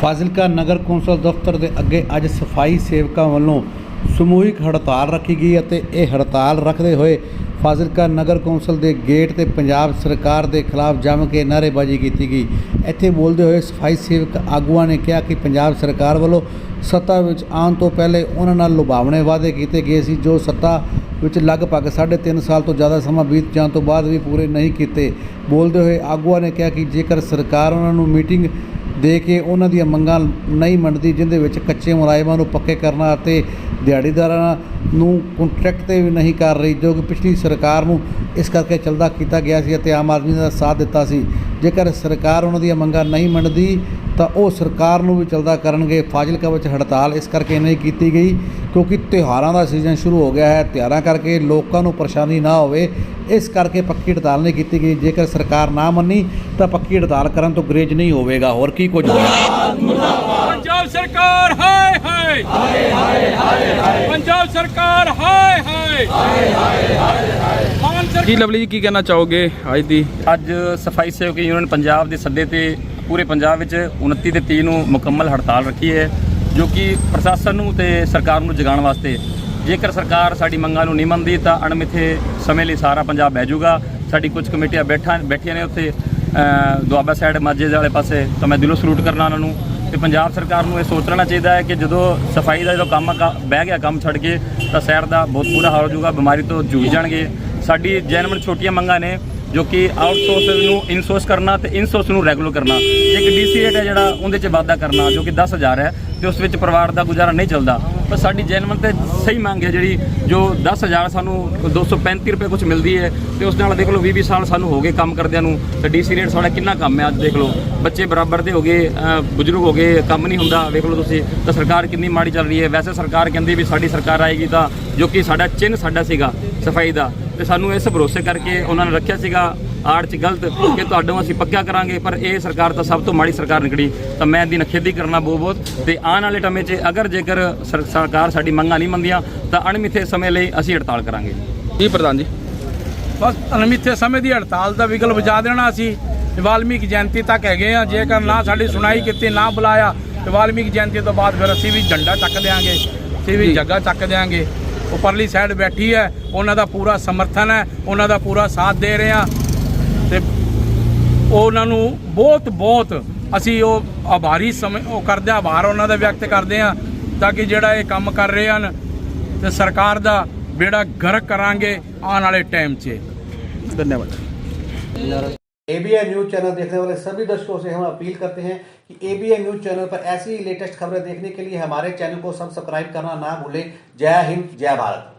ਫਾਜ਼ਿਲਕਾ ਨਗਰ ਕੌਂਸਲ ਦਫ਼ਤਰ ਦੇ ਅੱਗੇ ਅੱਜ ਸਫ਼ਾਈ ਸੇਵਕਾਂ ਵੱਲੋਂ ਸਮੂਹਿਕ ਹੜਤਾਲ ਰੱਖੀ ਗਈ ਅਤੇ ਇਹ ਹੜਤਾਲ ਰੱਖਦੇ ਹੋਏ ਫਾਜ਼ਿਲਕਾ ਨਗਰ ਕੌਂਸਲ ਦੇ ਗੇਟ ਤੇ ਪੰਜਾਬ ਸਰਕਾਰ ਦੇ ਖਿਲਾਫ ਜੰਮ ਕੇ ਨਾਅਰੇਬਾਜ਼ੀ ਕੀਤੀ ਗਈ। ਇੱਥੇ ਬੋਲਦੇ ਹੋਏ ਸਫ਼ਾਈ ਸੇਵਕ ਆਗੂਆਂ ਨੇ ਕਿਹਾ ਕਿ ਪੰਜਾਬ ਸਰਕਾਰ ਵੱਲੋਂ ਸੱਤਾ ਵਿੱਚ ਆਉਣ ਤੋਂ ਪਹਿਲੇ ਉਹਨਾਂ ਨਾਲ ਲੁਭਾਵਣੇ ਵਾਅਦੇ ਕੀਤੇ ਗਏ ਸੀ, ਜੋ ਸੱਤਾ ਵਿੱਚ ਲਗਭਗ 3.5 ਸਾਲ ਤੋਂ ਜ਼ਿਆਦਾ ਸਮਾਂ ਬੀਤ ਜਾਣ ਤੋਂ ਬਾਅਦ ਵੀ ਪੂਰੇ ਨਹੀਂ ਕੀਤੇ। ਬੋਲਦੇ ਹੋਏ ਆਗੂਆਂ ਨੇ ਕਿਹਾ ਕਿ ਜੇਕਰ ਸਰਕਾਰ ਉਹਨਾਂ ਨੂੰ ਮੀਟਿੰਗ ਦੇ ਕੇ ਉਹਨਾਂ ਦੀਆਂ ਮੰਗਾਂ ਨਹੀਂ ਮੰਨਦੀ, ਜਿੰਦੇ ਵਿੱਚ ਕੱਚੇ ਮੁਲਾਜ਼ਮਾਂ ਨੂੰ ਪੱਕੇ ਕਰਨਾ ਅਤੇ ਦਿਹਾੜੀਦਾਰਾਂ ਨੂੰ ਕੰਟਰੈਕਟ ਤੇ ਵੀ ਨਹੀਂ ਕਰ ਰਹੀ, ਜੋ ਕਿ ਪਿਛਲੀ ਸਰਕਾਰ ਨੂੰ ਇਸ ਕਰਕੇ ਚਲਦਾ ਕੀਤਾ ਗਿਆ ਸੀ ਅਤੇ ਆਮ ਆਦਮੀ ਦਾ ਸਾਥ ਦਿੱਤਾ ਸੀ। ਜੇਕਰ ਸਰਕਾਰ ਉਹਨਾਂ ਦੀਆਂ ਮੰਗਾਂ ਨਹੀਂ ਮੰਨਦੀ, ਤਾਂ ਉਹ ਸਰਕਾਰ ਨੂੰ ਵੀ ਚਲਦਾ ਕਰਨਗੇ। ਫਾਜ਼ਿਲਕਾ ਵਿੱਚ ਹੜਤਾਲ ਇਸ ਕਰਕੇ ਨਹੀਂ ਕੀਤੀ ਗਈ, ਕਿਉਂਕਿ ਤਿਉਹਾਰਾਂ ਦਾ ਸੀਜ਼ਨ ਸ਼ੁਰੂ ਹੋ ਗਿਆ ਹੈ। ਤਿਉਹਾਰਾਂ ਕਰਕੇ ਲੋਕਾਂ ਨੂੰ ਪਰੇਸ਼ਾਨੀ ਨਾ ਹੋਵੇ, ਇਸ ਕਰਕੇ ਪੱਕੀ ਹੜਤਾਲ ਨਹੀਂ ਕੀਤੀ ਗਈ। ਜੇਕਰ ਸਰਕਾਰ ਨਾ ਮੰਨੀ, ਤਾਂ ਪੱਕੀ ਹੜਤਾਲ ਕਰਨ ਤੋਂ ਗਰੇਜ ਨਹੀਂ ਹੋਵੇਗਾ। ਹੋਰ ਕੀ ਕੁਝ? ਹੋਇਆ ਪੰਜਾਬ ਸਰਕਾਰ ਹਾਏ। ਹਾਏ ਹਾਏ ਹਾਏ। ਹਾਏ ਪੰਜਾਬ ਸਰਕਾਰ ਹਾਏ ਹਾਏ। ਹਾਏ ਹਾਏ ਹਾਏ ਕੀ ਲਵਲੀ ਜੀ ਕੀ ਕਹਿਣਾ ਚਾਹੋਗੇ ਅੱਜ ਦੀ? ਅੱਜ ਸਫ਼ਾਈ ਸੇਵਕ ਯੂਨੀਅਨ ਪੰਜਾਬ ਦੇ ਸੱਦੇ ਤੇ ਪੂਰੇ ਪੰਜਾਬ ਵਿੱਚ 29 ਤੇ 30 ਨੂੰ ਮੁਕੰਮਲ ਹੜਤਾਲ ਰੱਖੀ ਹੈ ਜੋ ਕਿ ਪ੍ਰਸ਼ਾਸਨ ਨੂੰ ਤੇ ਸਰਕਾਰ ਨੂੰ ਜਗਾਉਣ ਵਾਸਤੇ। ਜੇਕਰ ਸਰਕਾਰ ਸਾਡੀ ਮੰਗਾਂ ਨੂੰ ਨਹੀਂ ਮੰਨਦੀ ਤਾਂ ਅਣਮਿੱਥੇ ਸਮੇਂ ਲਈ ਸਾਰਾ ਪੰਜਾਬ ਬਹਿ ਜਾਊਗਾ। ਸਾਡੀ ਕੁਝ ਕਮੇਟੀਆਂ ਬੈਠਾ ਬੈਠੀਆਂ ਨੇ ਉੱਥੇ। ਦੁਆਬਾ ਸਾਈਡ ਮਾਝੇ ਦੇ ਵਾਲੇ ਪਾਸੇ ਤਾਂ ਮੈਂ ਦਿਲੋਂ ਸਲੂਟ ਕਰਨਾ ਉਹਨਾਂ ਨੂੰ। ਤੇ ਪੰਜਾਬ ਸਰਕਾਰ ਨੂੰ ਇਹ ਸੋਚਣਾ ਚਾਹੀਦਾ ਹੈ ਕਿ ਜਦੋਂ ਸਫ਼ਾਈ ਦਾ ਜਦੋਂ ਕੰਮ ਕ- ਬਹਿ ਗਿਆ, ਕੰਮ ਛੱਡ ਕੇ, ਤਾਂ ਸ਼ਹਿਰ ਦਾ ਬਹੁਤ ਬੁਰਾ ਹਾਲ ਹੋ ਜਾਊਗਾ, ਬਿਮਾਰੀ ਤੋਂ ਜੂਝ ਜਾਣਗੇ। ਸਾਡੀ ਜੈਨੂਇਨ ਛੋਟੀਆਂ ਮੰਗਾਂ ਨੇ, ਜੋ ਕਿ ਆਊਟਸੋਰਸ ਨੂੰ ਇਨਸੋਰਸ ਕਰਨਾ ਤੇ ਇਨਸੋਰਸ ਨੂੰ ਰੈਗੂਲਰ ਕਰਨਾ। ਇੱਕ ਡੀਸੀ ਰੇਟ ਹੈ ਜਿਹੜਾ, ਉਹਦੇ 'ਚ ਵਾਧਾ ਕਰਨਾ, ਜੋ ਕਿ 10000 ਹੈ, ਤੇ ਉਸ ਵਿੱਚ ਪਰਿਵਾਰ ਦਾ ਗੁਜ਼ਾਰਾ ਨਹੀਂ ਚੱਲਦਾ। ਪਰ ਸਾਡੀ ਜੈਨੂਇਨ ਤੇ ਸਹੀ ਮੰਗ ਹੈ ਜਿਹੜੀ ਜੋ 10000 ਸਾਨੂੰ 235 ਰੁਪਏ ਕੁਝ ਮਿਲਦੀ ਹੈ ਤੇ ਉਸ ਨਾਲ ਦੇਖ ਲਓ 20 20 ਸਾਲ ਸਾਨੂੰ ਹੋ ਗਏ ਕੰਮ ਕਰਦਿਆਂ ਨੂੰ ਤੇ ਡੀਸੀ ਰੇਟ ਸਾਡਾ ਕਿੰਨਾ ਕੰਮ ਹੈ ਅੱਜ ਦੇਖ ਲਓ। ਬੱਚੇ ਬਰਾਬਰ ਦੇ ਹੋ ਗਏ ਬਜ਼ੁਰਗ ਹੋ ਗਏ, ਕੰਮ ਨਹੀਂ ਹੁੰਦਾ। ਵੇਖ ਲਓ ਤੁਸੀਂ, ਤਾਂ ਸਰਕਾਰ ਕਿੰਨੀ ਮਾੜੀ ਚੱਲ ਰਹੀ ਹੈ। ਵੈਸੇ ਸਰਕਾਰ ਕਹਿੰਦੀ ਵੀ ਸਾਡੀ ਸਰਕਾਰ ਆਏਗੀ ਤਾਂ ਜੋ ਕਿ ਸਾਡਾ ਚਿੰਨ੍ਹ ਸਾਡਾ ਸੀਗਾ, ਸਫ਼ਾਈ ਦਾ। ਤੇ ਸਾਨੂੰ ਇਸ ਭਰੋਸੇ ਕਰਕੇ ਉਹਨਾਂ ਨੇ ਰੱਖਿਆ ਸੀਗਾ। ਆੜ ਚ ਗਲਤ ਕਿ ਤੁਹਾਡੋਂ ਅਸੀਂ ਪੱਕਾ ਕਰਾਂਗੇ ਪਰ ਇਹ ਸਰਕਾਰ ਤਾਂ ਸਭ ਤੋਂ ਮਾੜੀ ਸਰਕਾਰ ਨਿਕਲੀ ਤਾਂ ਮੈਂ ਇਹਦੀ ਨਖੇਦੀ ਕਰਨਾ ਬਹੁਤ ਬਹੁਤ ਤੇ ਆਉਣ ਵਾਲੇ ਟਮੇ 'ਚ ਅਗਰ ਜੇਕਰ ਸਰ- ਸਰਕਾਰ ਸਾਡੀ ਮੰਗਾਂ ਨਹੀਂ ਮੰਨਦੀਆਂ ਤਾਂ ਅਣਮਿੱਥੇ ਸਮੇਂ ਲਈ ਅਸੀਂ ਹੜਤਾਲ ਕਰਾਂਗੇ। ਜੀ ਪ੍ਰਧਾਨ ਜੀ। ਬਸ ਅਨਮਿੱਥੇ ਸਮੇਂ ਦੀ ਹੜਤਾਲ ਦਾ ਵਿਗਲ ਵਜਾ ਦੇਣਾ ਅਸੀਂ। ਵਾਲਮੀਕ ਜਯੰਤੀ ਤੱਕ ਹੈਗੇ ਆ ਜੇਕਰ ਨਾ ਸਾਡੀ ਸੁਣਾਈ ਕੀਤੀ ਨਾ ਬੁਲਾਇਆ ਤੇ ਵਾਲਮੀਕ ਜਯੰਤੀ ਤੋਂ ਬਾਅਦ ਫਿਰ ਅਸੀਂ ਵੀ ਝੰਡਾ ਚੱਕ ਦੇਾਂਗੇ ਅਸੀਂ ਵੀ ਜੱਗਾ ਚੱਕ ਦੇਾਂਗੇ ਉੱਪਰਲੀ ਸਾਈਡ ਬੈਠੀ ਹੈ ਉਹਨਾਂ ਦਾ ਪੂਰਾ ਸਮਰਥਨ ਹੈ ਉਹਨਾਂ ਦਾ ਪੂਰਾ ਸਾਥ ਦੇ ਰਹੇ ਆ ਉਹਨਾਂ ਨੂੰ ਬਹੁਤ ਬਹੁਤ ਅਸੀਂ ਉਹ ਆਭਾਰੀ ਸਮਝ ਉਹ ਕਰਦੇ ਹਾਂ, ਆਭਾਰ ਉਹਨਾਂ ਦਾ ਵਿਅਕਤ ਕਰਦੇ ਆ ਤਾਂ ਕਿ ਜਿਹੜਾ ਇਹ ਕੰਮ ਕਰ ਰਹੇ ਹਨ ਤੇ ਸਰਕਾਰ ਦਾ ਬੇੜਾ ਗਰਕ ਕਰਾਂਗੇ ਆਉਣ ਵਾਲੇ ਟਾਈਮ 'ਚ ਧੰਨਵਾਦ एबीएन न्यूज चैनल देखने वाले सभी दर्शकों से हम अपील करते हैं कि एबीएन न्यूज चैनल पर ऐसी ही लेटेस्ट खबरें देखने के लिए हमारे चैनल को सब्सक्राइब करना ना भूलें जय हिंद जय भारत